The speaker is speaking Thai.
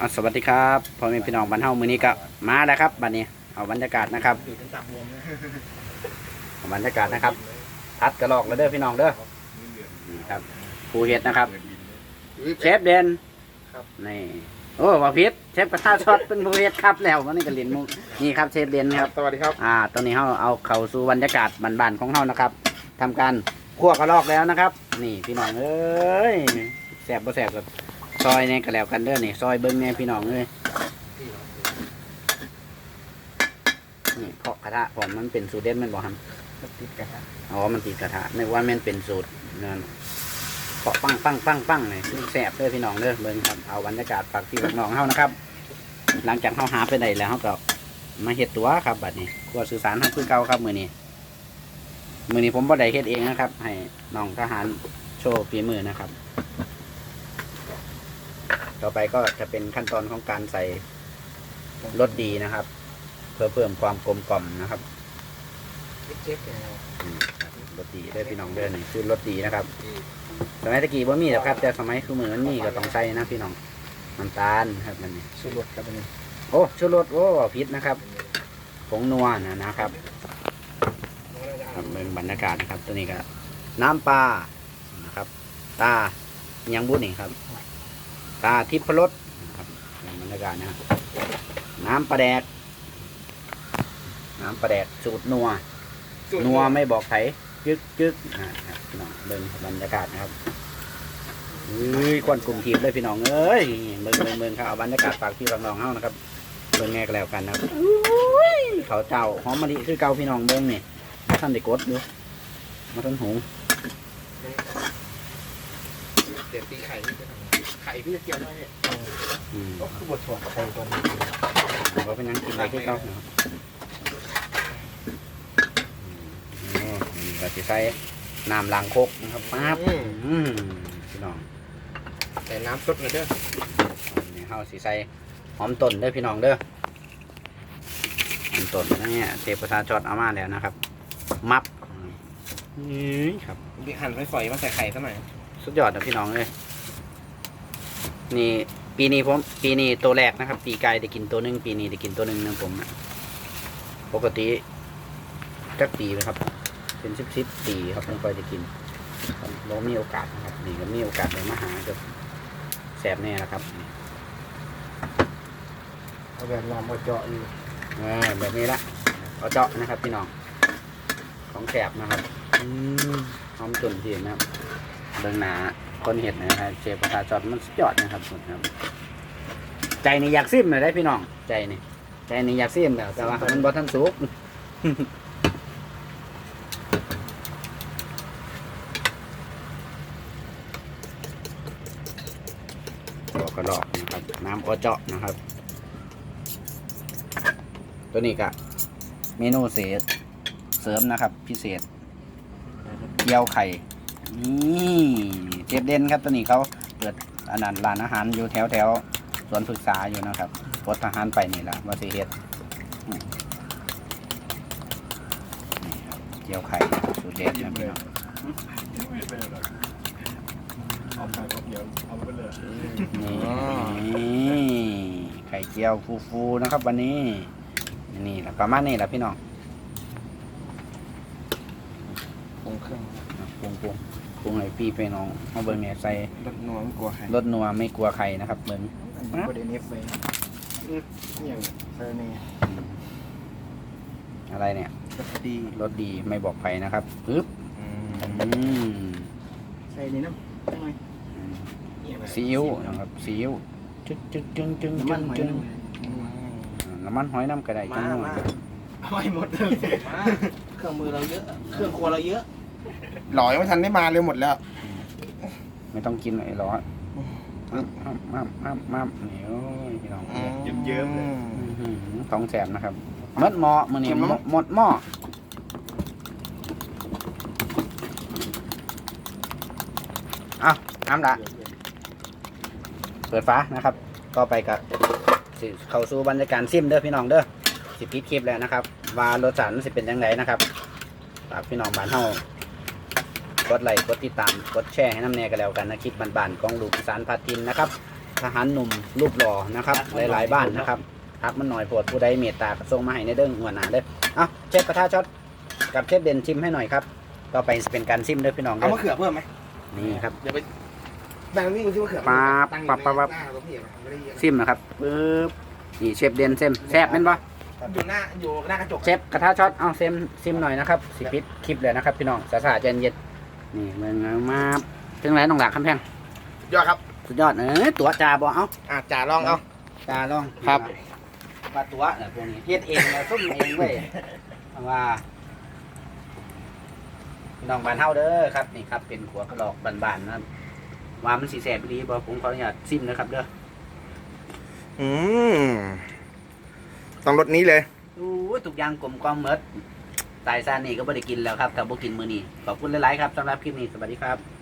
อะสวัสดีครับพ่อแม่พี่น้องบ้านเฮามื้อนี้ก็มาแล้วครับบัดนี้เอาบรรยากาศนะครับอยู่จนตับบวมนะเอาบรรยากาศนะครับพัดกระลอกแล้วเด้อพี่น้องเด้อนี่ครับผู้เฮ็ดนะครับเชฟเด่นนี่โอ้ว่าพิษเชฟกระทะช็อตเป็นผู้เฮ็ดครับแล้ววันนี้ก็เล่นมุกนี่ครับเชฟเด่นครับสวัสดีครับอ่าตอนนี้เราเอาเข้าสู่บรรยากาศบ้านๆของเรานะครับทำการคั่วกระลอกแล้วนะครับ นี่พี่น้องเอ้ยแสบบ่แสบกับ ซอยเนี่ยก็แล้วกันเด้อนี่ซอยเบิ้งเนี่ยพี่น้องเอ้ยนี่เพราะกระทะผมมันเป็นสูตรเด็ดแมันบอกครับติดกันฮะอ๋อมันติดกระทะนึกว่ามันเป็นสูตรเงินเพาะปังปังปังปังนี่แสบเด้อพี่น้องเด้อเบิ้งครับเอาบรรยากาศฝากพี่ฝากน้องเฮานะครับ หลังจากเฮาหาไปได้แล้วเฮาก็มาเฮ็ดตัวครับบัดนี้ครัวสื่อสารเฮาคือเก่าครับมื้อนี้มือนี้ผมบ่ได้เฮ็ดเองนะครับ ให้น้องทหารโชว์ฝีมือนะครับ ต่อไปก็จะเป็นขั้นตอนของการใส่รสดีนะครับ เพื่อเพิ่มความกลมกล่อมนะครับเช็คเนี่ยอืมครับรสดีได้อพี่น้องเด้อนี่คือรสดีนะครับ สมัยตะกี้บ่มีหรอกครับ แต่สมัยคือมือมันมีก็ต้องใส่นะพี่น้องน้ำตาลครับมันนี่สูตรรสครับอันนี้โอ้ชูรสโอ้พิษนะครับผงนัวนะนะครับครับเป็นบรรยากาศนะครับ ตัวนี้ก็น้ำปลานะครับ ตาอิหยังบุญนี่ครับ ตาทิพรสนะครับเป็นบรรยากาศนะครับน้ำปลาแดก น้ำปลาแดกสูตรนัว นัวไม่บอกไผจึ๊กจึ๊กอ่าครับพี่น้องเบิ่งบรรยากาศนะครับเอ้ยควันกลุ่มทีมเลยพี่น้องเอ้ยเบิ่งเบิ่งเบิ่งครับเอาบรรยากาศฝากพี่ฝากน้องเฮานะครับเบิ่งแง่ก็แล้วกันนะครับอุ้ยเขาวเจ้าหอมมะลิคือเก่าพี่น้องเบิ่งนี่มาท่านได้กดอยู่มาท่านหง เดี๋ยวตีไข่พี่จะทำไงไข่พี่จะเกี่ยวได้เนี่ยอืมก็คือบดถั่วไข่ตัวนี้เราเป็นหยังกินอะไรคือเก่านะครับอืมนี่ก็จะใส่น้ำล้างโคกนะครับปั๊บอืมพี่น้องใส่น้ำสดหน่อยเด้อนี่เฮาสิใส่หอมต้นเด้อพี่น้องเด้อหอมต้นนี่เทพประชาจอดเอามาแล้วนะครับ มับนี่ครับพี่หั่นฝอยมาใส่ไข่ซะหน่อย สุดยอดนะพี่น้องเลยนี่ปีนี้ผมปีนี้ตัวแรกนะครับ ปีกายได้กินตัวหนึ่งปีนี้ได้กินตัวหนึ่งนะผมนะปกติจักปีเลยครับ เป็นสิบสิบปีครับไม่ค่อยได้กินเรามีโอกาสนะครับนี่ก็มีโอกาสได้มาหาก็แสบแน่นะครับเอาแบบลองมาเจาะอยู่เออแบบนี้ละเอาเจาะนะครับ พี่น้องของแสบนะครับอืมหอมตุ่นทีนะครับ เบื้องหนาคนเห็ดนะครับเชฟประชาจอดมันสุดยอดนะครับสุดครับ ใจนี่อยากซิมเลยได้พี่น้อง ใจนี่ใจนี่อยากซิมแล้วแต่ว่ามันบ่ทันสุกกกระดอกนะครับน้ำอ้อเจาะนะครับ ตัวนี้ก็เมนูเสษเสริมนะครับ พิเศษเกี๊ยวไข่ นี่เจ็บเด่นครับตัวนี้เขาเปิดอันนั้นร้านอาหารอยู่แถวแถวสวนศึกษาอยู่นะครับรถทหารไปนี่แหละว่าสิเฮ็ดเกี๊ยวไข่สูตรเด็ดนะพี่น้องเอาไปเอาเดี๋ยวเอาไปเลยนี่ไข่เจียวฟูๆนะครับ วันนี้ นี่แหละประมาณนี้แหละพี่น้องปรุงเครื่อง ปรุงปรุงปรุงให้พี่ไปน้องเอาเบิ้งเนี่ยใส่รสนัวไม่กลัวไข่รสนัวไม่กลัวใครนะครับเบิ้งอันนี้ประเด็นเอฟไปเนี่ยเซอร์นี่อะไรเนี่ยรสดีรสดีไม่บอกใครนะครับปึ๊บอืมใส่นี่น้ำได้ไหมซีอิ๊วนะครับซีอิ๊วจึ๊กจึ๊กจึ๊งจึ๊งน้ำมันหอยจึ๊งน้ำน้ำมันหอยน้ำกระไดจังหน่อยเอาให้หมดเลยเครื่องมือเราเยอะ เครื่องครัวเราเยอะ หล่อยังไม่ทันได้มาเลยหมดแล้ว ไม่ต้องกินไอ้ร้อนมับมับมับมับมับนี่โอ้ยพี่น้องเยิ้มๆเลยอื้อหือท้องแสบนะครับหมดหม้อมือนี้เค็มไหมหมดหม้อเอาน้ำละ เปิดฟ้านะครับ ก็ไปกับสิเข้าสู่บรรยากาศซิมเด้อพี่น้องเด้อสิปิดคลิปแล้วนะครับ ว่ารสชาติมันสิเป็นยังไงนะครับฝากพี่น้องบ้านเฮา กดไลค์กดติดตามกดแชร์ให้น้ำแน่กันแล้วกันนะคลิปบ้านๆของลูกอีสานพาทินนะครับทหารหนุ่มรูปหล่อนะครับหลายๆบ้านนะครับพักมันหน่อยโปรดผู้ใดเมตตากระทรงมาให้ในเด้งหัวหน้าเด้อเอาเชฟกระทะช็อตกับเชฟเด่นชิมให้หน่อยครับต่อไปเป็นการซิมเด้อพี่น้องเอาเด้อมะเขือเพิ่มไหมนี่ครับ เดี๋ยวไปแบ่งนี่มันที่มะเขือปั๊บตั้งอยู่ปั๊บปั๊บปั๊บ หน้ารถพี่อะไม่ได้เยอะซิมนะครับปึ๊บนี่เชฟเด่นเซมแซ่บแม่นปะอยู่หน้าอยู่หน้ากระจก เชฟกระทะช็อตเอาเซมซิมหน่อยนะครับสิปิดคลิปเลยนะครับพี่น้องสาสาใจเย็น นี่เมืองมาถึงไหนน้องหลักคำแพงยอดครับสุดยอดเออตัวจ่าบ่เอาอะจ่าลองเอาจ่าลองครับ ปลาตัวเนี่ยพวกนี้เฮ็ดเองเลยซุ่มเองเว้ยเพราะว่าพี่น้องบ้านเฮาเด้อครับนี่ครับเป็นขัวกระดอกบานๆนะครับว่ามันสีแสบดีบ่ผมขออนุญาตซิมนะครับเด้ออืมต้องรสนี้เลยอู้ยทุกอย่างกลมกล่อมหมด ตายซานี่ก็ไม่ได้กินแล้วครับถ้าบ่กินมื้อนี้ขอบคุณหลายๆครับสำหรับคลิปนี้สวัสดีครับ